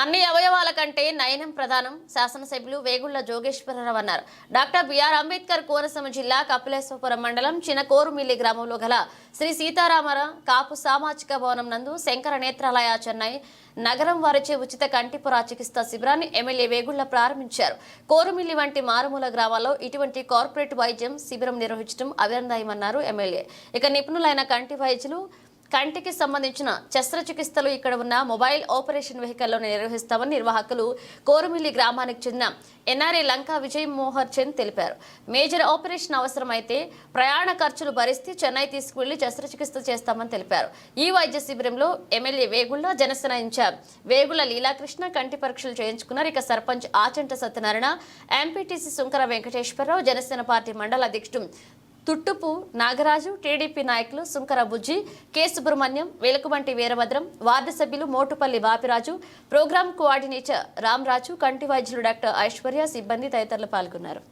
అన్ని అవయవాల కంటే నయనం ప్రధానం. శాసనసభ్యులు వేగుళ్ళ జోగేశ్వరరావు అన్నారు. డాక్టర్ బిఆర్ అంబేద్కర్ కోనసీమ జిల్లా కపిలేశ్వపురం మండలం చిన్నకోరుమిల్లి గ్రామంలో గల శ్రీ సీతారామర కాపు సామాజిక భవనం నందు శంకర నేత్రాలయ చెన్నై నగరం వారిచే ఉచిత కంటిపుర చికిత్స శిబిరాన్ని ఎమ్మెల్యే వేగుళ్ళ ప్రారంభించారు. కోరుమిల్లి వంటి మారుమూల గ్రామాల్లో ఇటువంటి కార్పొరేట్ వైద్యం శిబిరం నిర్వహించడం అభినందనమన్నారు ఎమ్మెల్యే. ఇక నిపుణులైన కంటి వైద్యులు కంటికి సంబంధించిన శస్త్రచికిత్సలు ఇక్కడ ఉన్న మొబైల్ ఆపరేషన్ వెహికల్లోనే నిర్వహిస్తామని నిర్వాహకులు కోరుమిల్లి గ్రామానికి చెందిన ఎన్ఆర్ఏ లంకా విజయ్ మోహర్ చంద్ తెలిపారు. మేజర్ ఆపరేషన్ అవసరమైతే ప్రయాణ ఖర్చులు భరిస్తే చెన్నై తీసుకువెళ్ళి శస్త్రచికిత్స చేస్తామని తెలిపారు. ఈ వైద్య శిబిరంలో ఎమ్మెల్యే వేగుళ్ళ జనసేన ఇన్ఛార్జ్ లీలాకృష్ణ కంటి పరీక్షలు చేయించుకున్నారు. ఇక సర్పంచ్ ఆచంట సత్యనారాయణ ఎంపీటీసీ సుంకర వెంకటేశ్వరరావు జనసేన పార్టీ మండల అధ్యక్షుడు తుట్టుపు నాగరాజు టీడీపీ నాయకులు సుంకర బుజ్జి కె. సుబ్రహ్మణ్యం వెలుకుబంటి వీరభద్రం వార్డు సభ్యులు మోటుపల్లి బాపిరాజు ప్రోగ్రాం కోఆర్డినేటర్ రామరాజు కంటి వైద్యులు డాక్టర్ ఐశ్వర్య సిబ్బంది తదితరులు పాల్గొన్నారు.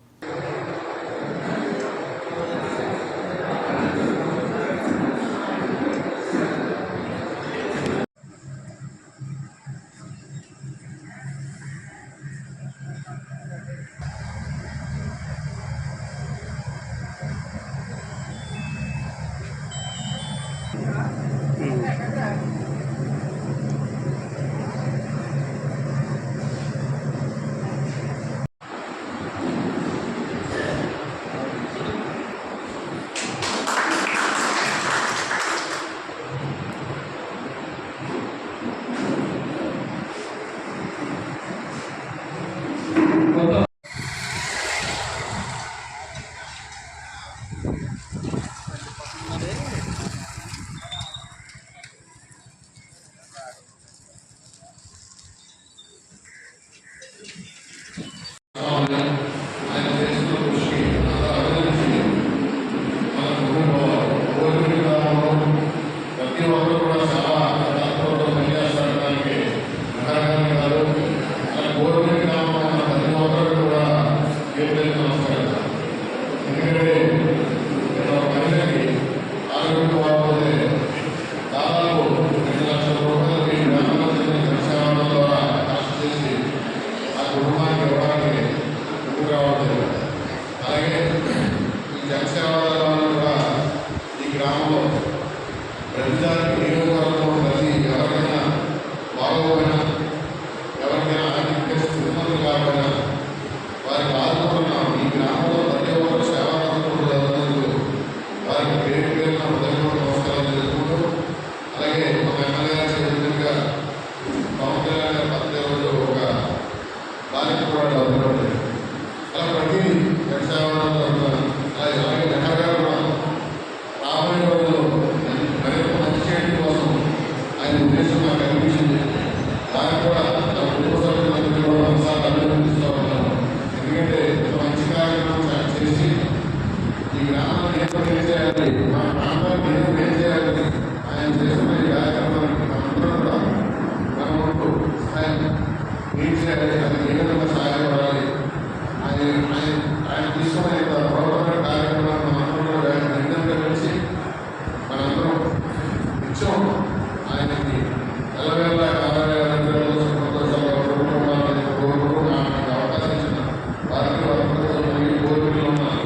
వారి కోరికలు ఉన్నాయి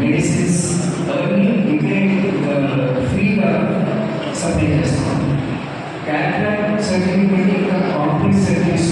మెడిసిన్స్ అవన్నీ ఇక్కడే ఫ్రీగా సప్లై చేస్తాం క్యాటరాక్ట్ సర్జరీ కంటే ఇంకా కాంప్లెక్స్ సర్జరీస్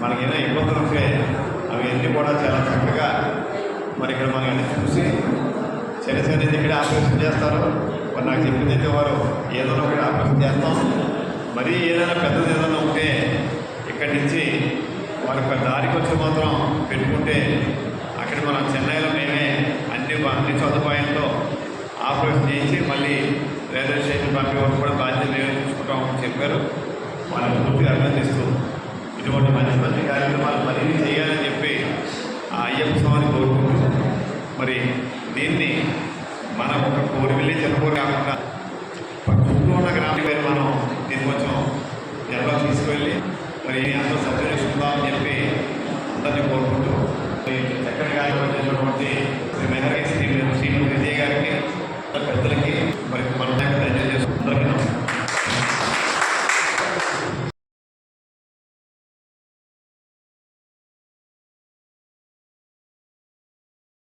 మనకి ఏదైనా ఇబ్బందులు ఉంటే అవి అన్నీ కూడా చాలా చక్కగా మరి ఇక్కడ మనం అన్ని చూసి చిన్న చిన్నది ఇక్కడ ఆపరేషన్ చేస్తారు మరి నాకు చెప్పింది అయితే వారు ఏదైనా ఒకటి ఆపరేషన్ చేస్తాం. మరీ ఏదైనా పెద్దది ఏదైనా ఉంటే ఇక్కడి నుంచి వారి ఒక దారికి వచ్చి మాత్రం పెట్టుకుంటే అక్కడ మనం చెన్నైలో మేమే అన్ని అన్ని సదుపాయంతో ఆపరేషన్ చేయించి మళ్ళీ రైల్వే స్టేషన్ పంపే వరకు కూడా బాధ్యత మేమే చూసుకుంటామని చెప్పారు. వాళ్ళని పూర్తిగా అభినందిస్తూ ఇటువంటి మంచి మంచి కార్యక్రమాలు మరిన్ని చేయాలని చెప్పి ఆ అయ్యప్ప స్వామిని కోరుకుంటున్నాం మరి దీన్ని మనం ఒక కోరి వెళ్ళి చెప్పుకోరు కాకుండా చుట్టూ ఉన్న గ్రామం పేరు మనం దీన్ని కొంచెం ఎలా తీసుకువెళ్ళి మరి అందరూ సపోర్ట్ అని చెప్పి అందరినీ కోరుకుంటూ చక్కటి కార్యక్రమం చేసినటువంటి శ్రీ మెహరీ శ్రీ శ్రీమతి విజయ్ గారికి పెద్దలకి మరి